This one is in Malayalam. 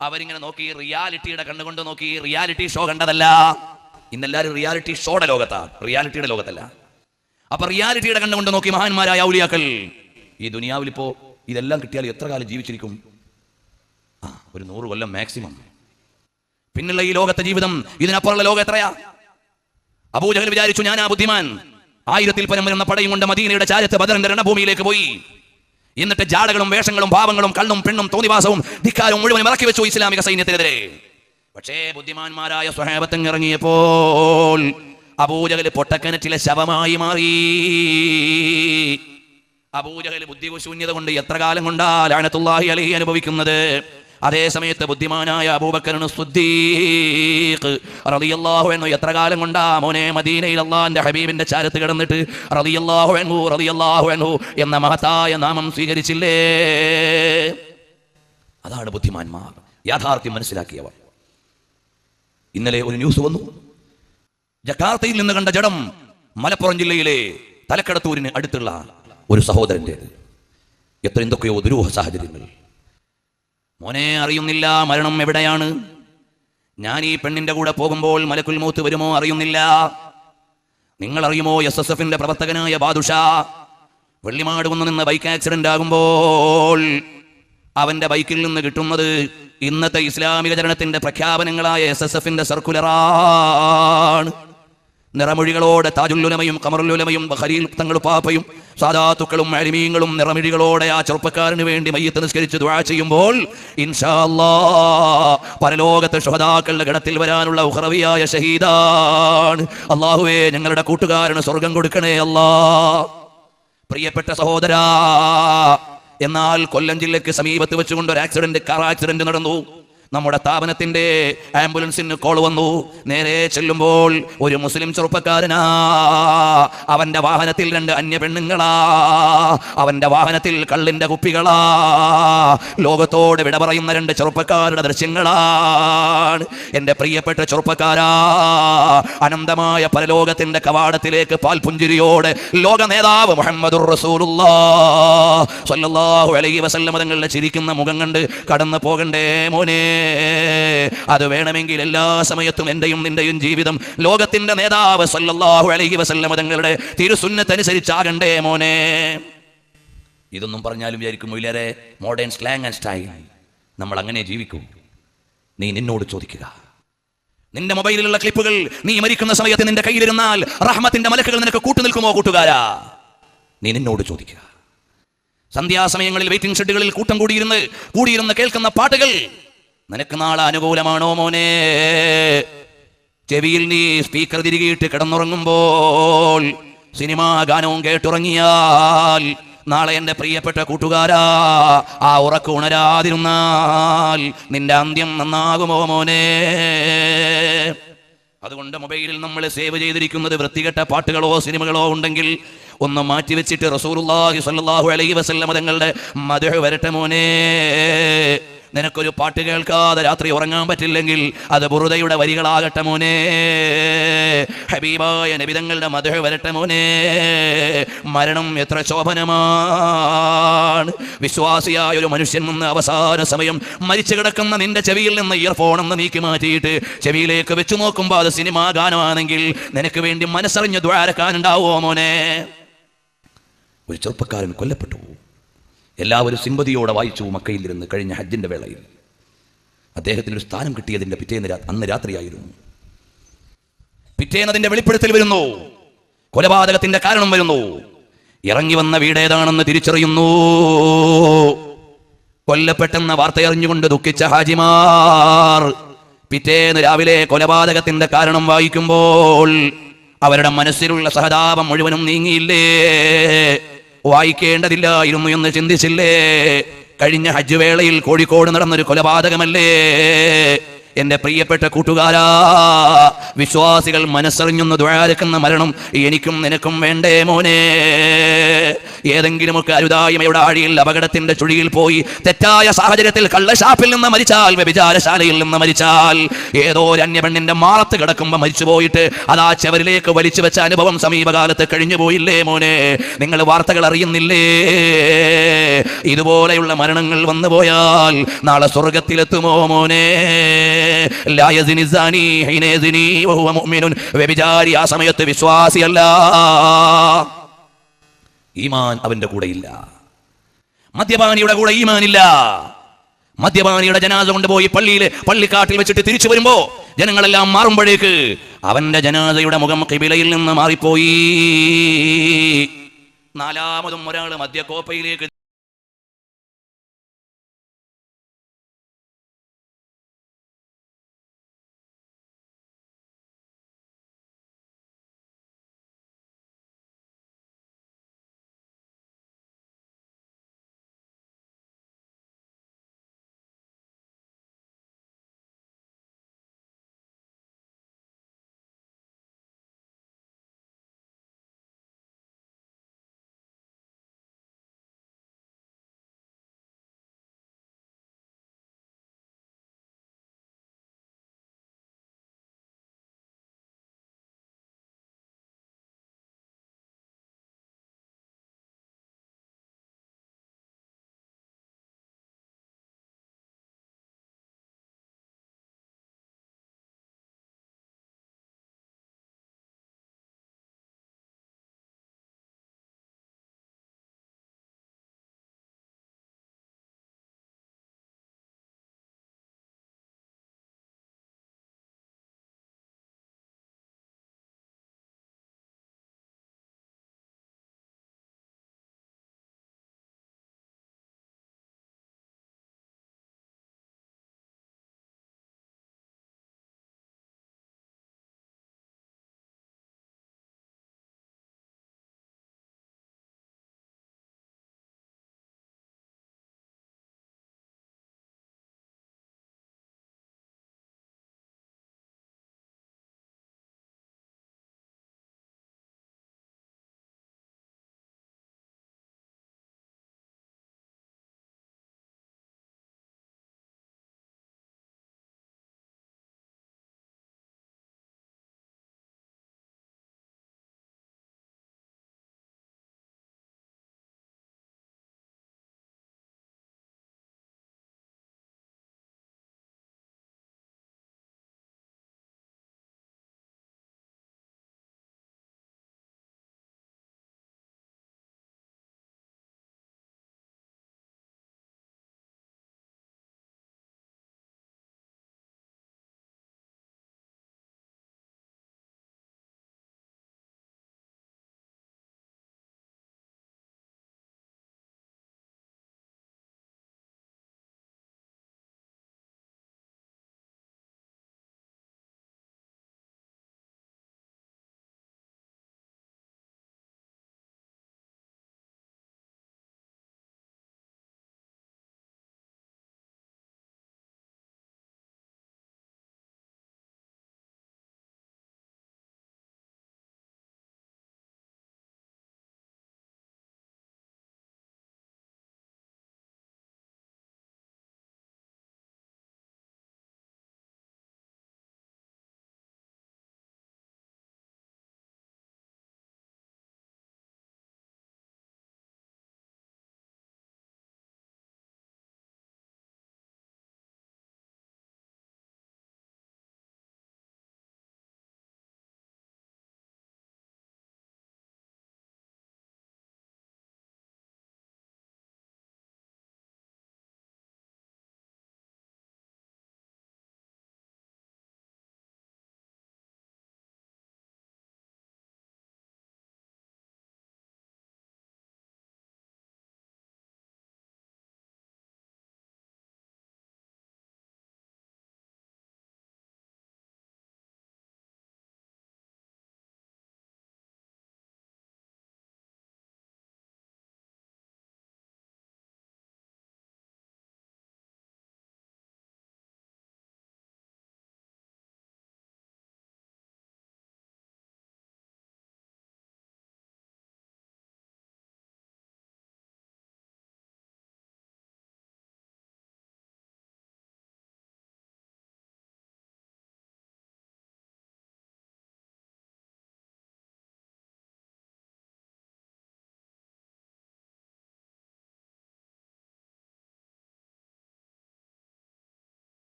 അവരിങ്ങനെ നോക്കി റിയാലിറ്റിയുടെ കണ്ണുകൊണ്ട് നോക്കി റിയാലിറ്റി ഷോ കണ്ടതല്ല. ഇന്നെല്ലാരും റിയാലിറ്റി ഷോയുടെ ലോകത്താ റിയാലിറ്റിയുടെ ലോകത്തല്ല. അപ്പൊ റിയാലിറ്റിയുടെ കണ്ണുകൊണ്ട് നോക്കി മഹാന്മാരായ ഔലിയാക്കൾ ഈ ദുനിയാവിൽ ഇപ്പോ ഇതെല്ലാം കിട്ടിയാൽ എത്ര കാലം ജീവിച്ചിരിക്കും? ആ ഒരു നൂറ് കൊല്ലം മാക്സിമം പിന്നുള്ള ഈ ലോകത്തെ ജീവിതം ഇതിനപ്പുറമുള്ള ലോകം എത്രയാ? അബൂജഹൽ വിചാരിച്ചു ഞാൻ ആ ബുദ്ധിമാൻ. ആയിരത്തിൽ പരം വരുന്ന പടയും കൊണ്ട് മദീനയുടെ ചാരത്ത് ബദറിന്റെ രണഭൂമിയിലേക്ക് പോയി. എന്നിട്ട് ജാടകളും വേഷങ്ങളും ഭാവങ്ങളും കള്ളും പെണ്ണും തോന്നിവാസവും ധിക്കാരവും മുഴുവൻ ഇറക്കി വെച്ചു ഇസ്ലാമിക സൈന്യത്തിനെതിരെ. പക്ഷേ ബുദ്ധിമാന്മാരായ സ്വഹേബത്തങ് ഇറങ്ങിയപ്പോൾ അബൂജഹൽ പൊട്ടക്കിണറ്റിലെ ശവമായി മാറി. അബൂജകൽ ബുദ്ധിശൂന്യത കൊണ്ട് എത്ര കാലം കൊണ്ടാ ലാനത്തുള്ളാഹി അലഹി അനുഭവിക്കുന്നത്? അതേ സമയത്ത് ബുദ്ധിമാനായ അബൂബക്കറിന് റളിയല്ലാഹു അൻഹു എത്ര കാലം കൊണ്ടാ മോനെ മദീനയിൽ അള്ളാഹിന്റെ ഹബീബിന്റെ ചാരത്ത് കിടന്നിട്ട് റളിയല്ലാഹു അൻഹു റളിയല്ലാഹു അൻഹു എന്ന മഹത്തായ നാമം സ്വീകരിച്ചില്ലേ? അതാണ് ബുദ്ധിമാന്മാർ. യാഥാർത്ഥ്യം മനസ്സിലാക്കിയവർ. ഇന്നലെ ഒരു ന്യൂസ് വന്നു. ജക്കാർത്തയിൽ നിന്ന് കണ്ട ജഡം മലപ്പുറം ജില്ലയിലെ തലക്കടത്തൂരിന് അടുത്തുള്ള ഒരു സഹോദരന്റെത് എത്ര എന്തൊക്കെയോ ദുരൂഹ സാഹചര്യങ്ങൾ. മോനെ അറിയുന്നില്ല മരണം എവിടെയാണ്? ഞാൻ ഈ പെണ്ണിന്റെ കൂടെ പോകുമ്പോൾ മലക്കുൽ മൂത്ത് വരുമോ അറിയുന്നില്ല. നിങ്ങൾ അറിയുമോ എസ് എസ് എഫിന്റെ പ്രവർത്തകനായ ബാദുഷ? വെള്ളിമാട് വന്ന് നിന്ന് ബൈക്ക് ആക്സിഡന്റ് ആകുമ്പോൾ അവന്റെ ബൈക്കിൽ നിന്ന് കിട്ടുന്നത് ഇന്നത്തെ ഇസ്ലാമിക ചരണത്തിന്റെ പ്രഖ്യാപനങ്ങളായ എസ് എസ് എഫിന്റെ സർക്കുലറാണ്. നിറമൊഴികളോടെ താജുല്ലുലമയും കമറുല്ലുലമയും ബഹരീൽ തങ്ങൾ പാപ്പയും സാധാത്തുക്കളും അരിമീങ്ങളും നിറമിഴികളോടെ ആ ചെറുപ്പക്കാരന് വേണ്ടി മയ്യത്ത് നിസ്കരിച്ച് ദുആ ചെയ്യുമ്പോൾ ഇൻഷാ അല്ലാ പരലോകത്തെ ഷുഹദാക്കളുടെ ഗണത്തിൽ വരാനുള്ള ഉഹറവിയായ ഷഹീദാണ്. അള്ളാഹുവേ ഞങ്ങളുടെ കൂട്ടുകാരന് സ്വർഗം കൊടുക്കണേ അല്ലാ. പ്രിയപ്പെട്ട സഹോദരാ എന്നാൽ കൊല്ലം ജില്ലയ്ക്ക് സമീപത്ത് വെച്ചുകൊണ്ട് ഒരു ആക്സിഡന്റ് കാർ ആക്സിഡന്റ് നടന്നു. നമ്മുടെ സ്ഥാപനത്തിന്റെ ആംബുലൻസിന് കോൾ വന്നു. നേരെ ചെല്ലുമ്പോൾ ഒരു മുസ്ലിം ചെറുപ്പക്കാരനാ. അവന്റെ വാഹനത്തിൽ രണ്ട് അന്യ പെണ്ണുങ്ങളാ അവന്റെ വാഹനത്തിൽ കള്ളിന്റെ കുപ്പികളാ. ലോകത്തോട് വിട പറയുന്ന രണ്ട് ചെറുപ്പക്കാരുടെ ദൃശ്യങ്ങളാണ് എന്റെ പ്രിയപ്പെട്ട ചെറുപ്പക്കാരാ അനന്തമായ പരലോകത്തിന്റെ കവാടത്തിലേക്ക് പാൽപുഞ്ചിരിയോടെ ലോക നേതാവ് മുഹമ്മദുർ റസൂലുള്ളാഹ് സ്വല്ലല്ലാഹു അലൈഹി തങ്ങളുടെ ചിരിക്കുന്ന മുഖം കണ്ട് കടന്നു പോകണ്ടേ മോനെ. അത് വേണമെങ്കിൽ എല്ലാ സമയത്തും എന്റെയും നിന്റെയും ജീവിതം ലോകത്തിന്റെ നേതാവ് സല്ലാഹു അലൈഹി വസല്ലമ തങ്ങളുടെ തിരുസുന്നത്തനുസരിച്ചാകണ്ടേ മോനെ. ഇതൊന്നും പറഞ്ഞാലും വിചാരിക്കും ഇല്ലാരെ മോഡേൺ സ്ലാങ് ആൻഡ് സ്റ്റൈൽ നമ്മൾ അങ്ങനെ ജീവിക്കും. നീ നിന്നോട് ചോദിക്കുക. നിന്റെ മൊബൈലിലുള്ള ക്ലിപ്പുകൾ നീ മരിക്കുന്ന സമയത്ത് നിന്റെ കയ്യിലിരുന്നാൽ റഹ്മത്തിന്റെ മലക്കുകൾ നിനക്ക് കൂട്ടു നിൽക്കുമോ കൂട്ടുകാരാ? നീ നിന്നോട് ചോദിക്കുക. സന്ധ്യാസമയങ്ങളിൽ വെയിറ്റിംഗ് ഷെഡുകളിൽ കൂട്ടം കൂടിയിരുന്ന് കൂടിയിരുന്ന് കേൾക്കുന്ന പാട്ടുകൾ നിനക്ക് നാളെ അനുകൂലമാണോ മോനെ? ചെവിയിൽ നീ സ്പീക്കർ തിരികിയിട്ട് കിടന്നുറങ്ങുമ്പോൾ സിനിമാ ഗാനവും കേട്ടുറങ്ങിയാൽ നാളെ എന്റെ പ്രിയപ്പെട്ട കൂട്ടുകാരാ ആ ഉറക്ക ഉണരാതിരുന്നാൽ നിന്റെ അന്ത്യം നന്നാകുമോ മോനെ? അതുകൊണ്ട് മൊബൈലിൽ നമ്മൾ സേവ് ചെയ്തിരിക്കുന്നത് വൃത്തികെട്ട പാട്ടുകളോ സിനിമകളോ ഉണ്ടെങ്കിൽ ഒന്ന് മാറ്റിവെച്ചിട്ട് റസൂലുള്ളാഹി സ്വല്ലല്ലാഹു അലൈഹി വസല്ലം തങ്ങളുടെ മധു വരട്ടെ മോനെ. നിനക്കൊരു പാട്ട് കേൾക്കാതെ രാത്രി ഉറങ്ങാൻ പറ്റില്ലെങ്കിൽ അത് ബുറുദയുടെ വരികളാകട്ടെ മോനെ. ഹബീബായ നബിതങ്ങളുടെ മധു വരട്ടെ മോനെ. മരണം എത്ര ശോഭനമാണ്. വിശ്വാസിയായ ഒരു മനുഷ്യൻ നിന്ന് അവസാന സമയം മരിച്ചു കിടക്കുന്ന നിന്റെ ചെവിയിൽ നിന്ന് ഇയർഫോൺ ഒന്ന് നീക്കി മാറ്റിയിട്ട് ചെവിയിലേക്ക് വെച്ചു നോക്കുമ്പോൾ അത് സിനിമാ ഗാനമാണെങ്കിൽ നിനക്ക് വേണ്ടി മനസ്സറിഞ്ഞ് ദ്വാരക്കാനുണ്ടാവോ മോനെ? ഒരു ചെറുപ്പക്കാരൻ കൊല്ലപ്പെട്ടു. എല്ലാവരും സിമ്പതിയോടെ വായിച്ചു മക്കയിലിരുന്ന് കഴിഞ്ഞ ഹജ്ജിന്റെ വേളയിൽ. അദ്ദേഹത്തിന് ഒരു സ്ഥാനം കിട്ടിയതിന്റെ പിറ്റേന്ന് അന്ന് രാത്രിയായിരുന്നു. പിറ്റേന്നതിന്റെ വെളിപ്പെടുത്തൽ വരുന്നു. കൊലപാതകത്തിന്റെ കാരണം വരുന്നു. ഇറങ്ങി വന്ന വീടേതാണെന്ന് തിരിച്ചറിയുന്നു. കൊല്ലപ്പെട്ടെന്ന വാർത്തയറിഞ്ഞുകൊണ്ട് ദുഃഖിച്ച ഹാജിമാർ പിറ്റേന്ന് രാവിലെ കൊലപാതകത്തിന്റെ കാരണം വായിക്കുമ്പോൾ അവരുടെ മനസ്സിലുള്ള സഹതാപം മുഴുവനും നീങ്ങിയില്ലേ? വായിക്കേണ്ടതില്ലായിരുന്നു എന്ന് ചിന്തിച്ചില്ലേ? കഴിഞ്ഞ ഹജ്ജ് വേളയിൽ കോഴിക്കോട് നടന്നൊരു കൊലപാതകമല്ലേ? എന്റെ പ്രിയപ്പെട്ട കൂട്ടുകാരാ വിശ്വാസികൾ മനസ്സറിഞ്ഞൊന്ന് ദ്വാരക്കുന്ന മരണം എനിക്കും നിനക്കും വേണ്ടേ മോനെ. ഏതെങ്കിലുമൊക്കെ അരുതായ്മയുടെ ആഴിയിൽ അപകടത്തിന്റെ ചുഴിയിൽ പോയി തെറ്റായ സാഹചര്യത്തിൽ കള്ളഷാപ്പിൽ നിന്ന് മരിച്ചാൽ വ്യഭിചാരശാലയിൽ നിന്ന് മരിച്ചാൽ ഏതോ ഒരു അന്യപെണ്ണിന്റെ മാളത്ത് കിടക്കുമ്പോൾ മരിച്ചുപോയിട്ട് അതാ ചെവരിലേക്ക് വലിച്ചു വെച്ച അനുഭവം സമീപകാലത്ത് കഴിഞ്ഞു പോയില്ലേ മോനെ? നിങ്ങൾ വാർത്തകൾ അറിയുന്നില്ലേ? ഇതുപോലെയുള്ള മരണങ്ങൾ വന്നു പോയാൽ നാളെ സ്വർഗത്തിലെത്തുമോ മോനെ? വ്യഭിചാരി ആ സമയത്ത് വിശ്വാസിയല്ല. ഈമാൻ അവന്റെ കൂടെയില്ല. മദ്യപാനിയുടെ കൂടെ ഈമാനില്ല. മദ്യപാനിയുടെ ജനാസ കൊണ്ടുപോയി പള്ളിയിൽ പള്ളിക്കാട്ടിൽ വെച്ചിട്ട് തിരിച്ചു വരുമ്പോ ജനങ്ങളെല്ലാം മാറുമ്പോഴേക്ക് അവന്റെ ജനാസയുടെ മുഖം കിബിലയിൽ നിന്ന് മാറിപ്പോയി. നാലാമതും ഒരാൾ മദ്യക്കോപ്പയിലേക്ക്